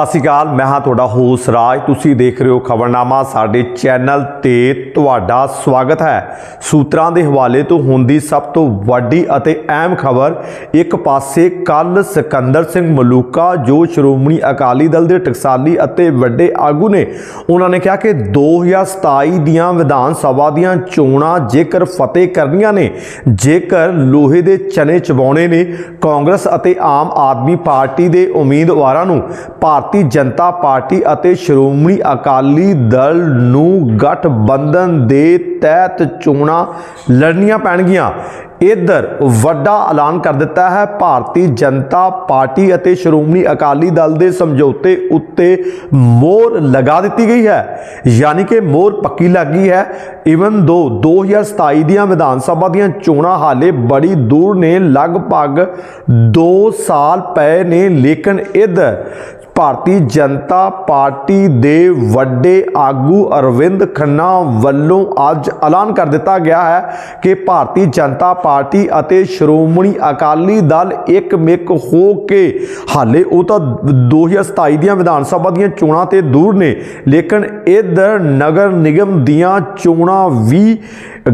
ਸਤਿ ਸ਼੍ਰੀ ਅਕਾਲ, ਮੈਂ ਹਾਂ ਤੁਹਾਡਾ ਹੋਸ ਰਾਜ। ਤੁਸੀਂ ਦੇਖ ਰਹੇ ਹੋ ਖਬਰਨਾਮਾ, ਸਾਡੇ ਚੈਨਲ ਤੇ ਤੁਹਾਡਾ ਸਵਾਗਤ ਹੈ। ਸੂਤਰਾਂ ਦੇ ਹਵਾਲੇ ਤੋਂ ਹੁੰਦੀ ਸਭ ਤੋਂ ਵੱਡੀ ਅਤੇ ਅਹਿਮ ਖਬਰ, ਇੱਕ ਪਾਸੇ ਕੱਲ ਸਿਕੰਦਰ ਸਿੰਘ ਮਲੂਕਾ, ਜੋ ਸ਼੍ਰੋਮਣੀ ਅਕਾਲੀ ਦਲ ਦੇ ਟਕਸਾਲੀ ਅਤੇ ਵੱਡੇ ਆਗੂ ਨੇ, ਉਹਨਾਂ ਨੇ ਕਿਹਾ ਕਿ 2027 ਦੀਆਂ ਵਿਧਾਨ ਸਭਾ ਦੀਆਂ ਚੋਣਾਂ ਜੇਕਰ ਫਤਿਹ ਕਰਨੀਆਂ ਨੇ, ਜੇਕਰ ਲੋਹੇ ਦੇ ਚਨੇ ਚਬਾਉਣੇ ਨੇ, ਕਾਂਗਰਸ ਅਤੇ ਆਮ ਆਦਮੀ ਪਾਰਟੀ ਦੇ ਉਮੀਦਵਾਰਾਂ ਨੂੰ ਭਾਰਤ ਭਾਰਤੀ ਜਨਤਾ ਪਾਰਟੀ ਅਤੇ ਸ਼੍ਰੋਮਣੀ ਅਕਾਲੀ ਦਲ ਨੂੰ ਗਠਬੰਧਨ ਦੇ ਤਹਿਤ ਚੋਣਾਂ ਲੜਨੀਆਂ ਪੈਣਗੀਆਂ। ਇਧਰ ਵੱਡਾ ਐਲਾਨ ਕਰ ਦਿੱਤਾ ਹੈ। ਭਾਰਤੀ ਜਨਤਾ ਪਾਰਟੀ ਅਤੇ ਸ਼੍ਰੋਮਣੀ ਅਕਾਲੀ ਦਲ ਦੇ ਸਮਝੌਤੇ ਉੱਤੇ ਮੋਹਰ ਲਗਾ ਦਿੱਤੀ ਗਈ ਹੈ। ਯਾਨੀ ਕਿ ਮੋਹਰ ਪੱਕੀ ਲੱਗ ਗਈ ਹੈ। ਇਵਨ ਦੋ 2027 ਦੀਆਂ ਵਿਧਾਨ ਸਭਾ ਦੀਆਂ ਚੋਣਾਂ ਹਾਲੇ ਬੜੀ ਦੂਰ ਨੇ। ਲਗਭਗ 2 ਸਾਲ ਪਏ ਨੇ, ਲੇਕਿਨ ਇਧਰ ਭਾਰਤੀ ਜਨਤਾ ਪਾਰਟੀ ਦੇ ਵੱਡੇ ਆਗੂ ਅਰਵਿੰਦ ਖੰਨਾ ਵੱਲੋਂ ਅੱਜ ਐਲਾਨ ਕਰ ਦਿੱਤਾ ਗਿਆ ਹੈ ਕਿ ਭਾਰਤੀ ਜਨਤਾ ਪਾਰਟੀ ਅਤੇ ਸ਼੍ਰੋਮਣੀ ਅਕਾਲੀ ਦਲ ਇੱਕਮਿਕ ਹੋ ਕੇ, ਹਾਲੇ ਉਹ ਤਾਂ 2027 ਦੀਆਂ ਵਿਧਾਨ ਸਭਾ ਦੀਆਂ ਚੋਣਾਂ ਤੇ ਦੂਰ ਨੇ, ਲੇਕਿਨ ਇਧਰ ਨਗਰ ਨਿਗਮ ਦੀਆਂ ਚੋਣਾਂ ਵੀ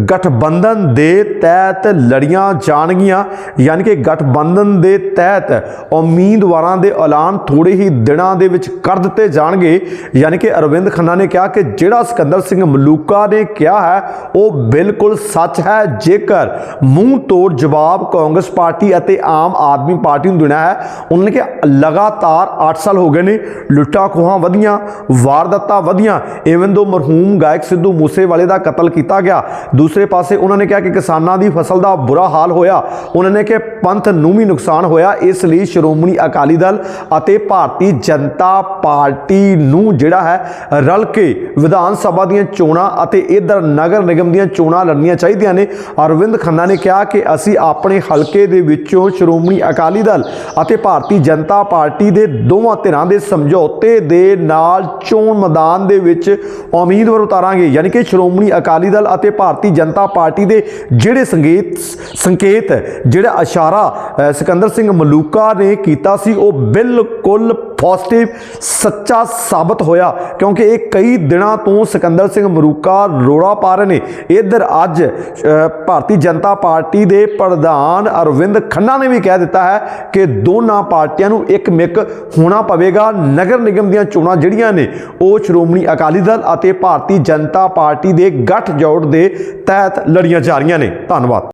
ਗਠਬੰਧਨ ਦੇ ਤਹਿਤ ਲੜੀਆਂ ਜਾਣਗੀਆਂ, ਯਾਨੀ ਕਿ ਗਠਬੰਧਨ ਦੇ ਤਹਿਤ ਉਮੀਦਵਾਰਾਂ ਦੇ ਐਲਾਨ ਥੋੜੇ ਹੀ ਦਿਨਾਂ ਦੇ ਵਿੱਚ ਕਰ ਦਿੱਤੇ ਜਾਣਗੇ। ਯਾਨੀ ਕਿ ਅਰਵਿੰਦ ਖੰਨਾ ਨੇ ਕਿਹਾ ਕਿ ਜਿਹੜਾ ਸਿਕੰਦਰ ਸਿੰਘ ਮਲੂਕਾ ਨੇ ਕਿਹਾ ਹੈ, ਉਹ ਬਿਲਕੁਲ ਸੱਚ ਹੈ। ਜੇਕਰ ਮੂੰਹ ਤੋੜ ਜਵਾਬ ਕਾਂਗਰਸ ਪਾਰਟੀ ਅਤੇ ਆਮ ਆਦਮੀ ਪਾਰਟੀ ਨੂੰ ਦੇਣਾ ਹੈ, ਉਹਨਾਂ ਨੇ ਲਗਾਤਾਰ 8 ਸਾਲ ਹੋ ਗਏ ਨੇ, ਲੁੱਟਾਂ ਖੋਹਾਂ ਵਧੀਆਂ, ਵਾਰਦਾਤਾਂ ਵਧੀਆਂ, ਇਵਨ ਦੋ ਮਰਹੂਮ ਗਾਇਕ ਸਿੱਧੂ ਮੂਸੇਵਾਲੇ ਦਾ ਕਤਲ ਕੀਤਾ ਗਿਆ। ਦੂਸਰੇ ਪਾਸੇ ਉਹਨਾਂ ਨੇ ਕਿਹਾ ਕਿ ਕਿਸਾਨਾਂ ਦੀ ਫਸਲ ਦਾ ਬੁਰਾ ਹਾਲ ਹੋਇਆ। ਉਹਨਾਂ ਨੇ ਕਿ ਪੰਥ ਨੂੰ ਵੀ ਨੁਕਸਾਨ ਹੋਇਆ, ਇਸ ਲਈ ਸ਼੍ਰੋਮਣੀ ਅਕਾਲੀ ਦਲ ਅਤੇ ਭਾਰਤੀ ਜਨਤਾ ਪਾਰਟੀ ਨੂੰ ਜਿਹੜਾ ਹੈ ਰਲ ਕੇ ਵਿਧਾਨ ਸਭਾ ਦੀਆਂ ਚੋਣਾਂ ਅਤੇ ਇਧਰ ਨਗਰ ਨਿਗਮ ਦੀਆਂ ਚੋਣਾਂ ਲੜਨੀਆਂ ਚਾਹੀਦੀਆਂ ਨੇ। ਅਰਵਿੰਦ ਖੰਨਾ ਨੇ ਕਿਹਾ ਕਿ ਅਸੀਂ ਆਪਣੇ ਹਲਕੇ ਦੇ ਵਿੱਚੋਂ ਸ਼੍ਰੋਮਣੀ ਅਕਾਲੀ ਦਲ ਅਤੇ ਭਾਰਤੀ ਜਨਤਾ ਪਾਰਟੀ ਦੇ ਦੋਵਾਂ ਧਿਰਾਂ ਦੇ ਸਮਝੌਤੇ ਦੇ ਨਾਲ ਚੋਣ ਮੈਦਾਨ ਦੇ ਵਿੱਚ ਉਮੀਦਵਾਰ ਉਤਾਰਾਂਗੇ। ਯਾਨੀ ਕਿ ਸ਼੍ਰੋਮਣੀ ਅਕਾਲੀ ਦਲ ਅਤੇ ਭਾਰਤੀ ਜਨਤਾ ਪਾਰਟੀ ਦੇ ਜਿਹੜੇ ਸੰਕੇਤ ਸੰਕੇਤ, ਜਿਹੜਾ ਇਸ਼ਾਰਾ ਸਿਕੰਦਰ ਸਿੰਘ ਮਲੂਕਾ ਨੇ ਕੀਤਾ ਸੀ, ਉਹ ਬਿਲਕੁਲ ਪੋਜ਼ਿਟਿਵ ਸੱਚਾ ਸਾਬਤ ਹੋਇਆ, ਕਿਉਂਕਿ ਇਹ ਕਈ ਦਿਨਾਂ ਤੋਂ ਸਿਕੰਦਰ ਸਿੰਘ ਮਰੂਕਾ ਰੋੜਾ ਪਾ ਰਹੇ ਨੇ। ਇਧਰ ਅੱਜ ਭਾਰਤੀ ਜਨਤਾ ਪਾਰਟੀ ਦੇ ਪ੍ਰਧਾਨ ਅਰਵਿੰਦ ਖੰਨਾ ਨੇ ਵੀ ਕਹਿ ਦਿੱਤਾ ਹੈ ਕਿ ਦੋਨਾਂ ਪਾਰਟੀਆਂ ਨੂੰ ਇੱਕ ਮਿਕ ਹੋਣਾ ਪਵੇਗਾ। ਨਗਰ ਨਿਗਮ ਦੀਆਂ ਚੋਣਾਂ ਜਿਹੜੀਆਂ ਨੇ, ਉਹ ਸ਼੍ਰੋਮਣੀ ਅਕਾਲੀ ਦਲ ਅਤੇ ਭਾਰਤੀ ਜਨਤਾ ਪਾਰਟੀ ਦੇ ਗੱਠਜੋੜ ਦੇ ਤਹਿਤ ਲੜੀਆਂ ਜਾ ਰਹੀਆਂ ਨੇ। ਧੰਨਵਾਦ।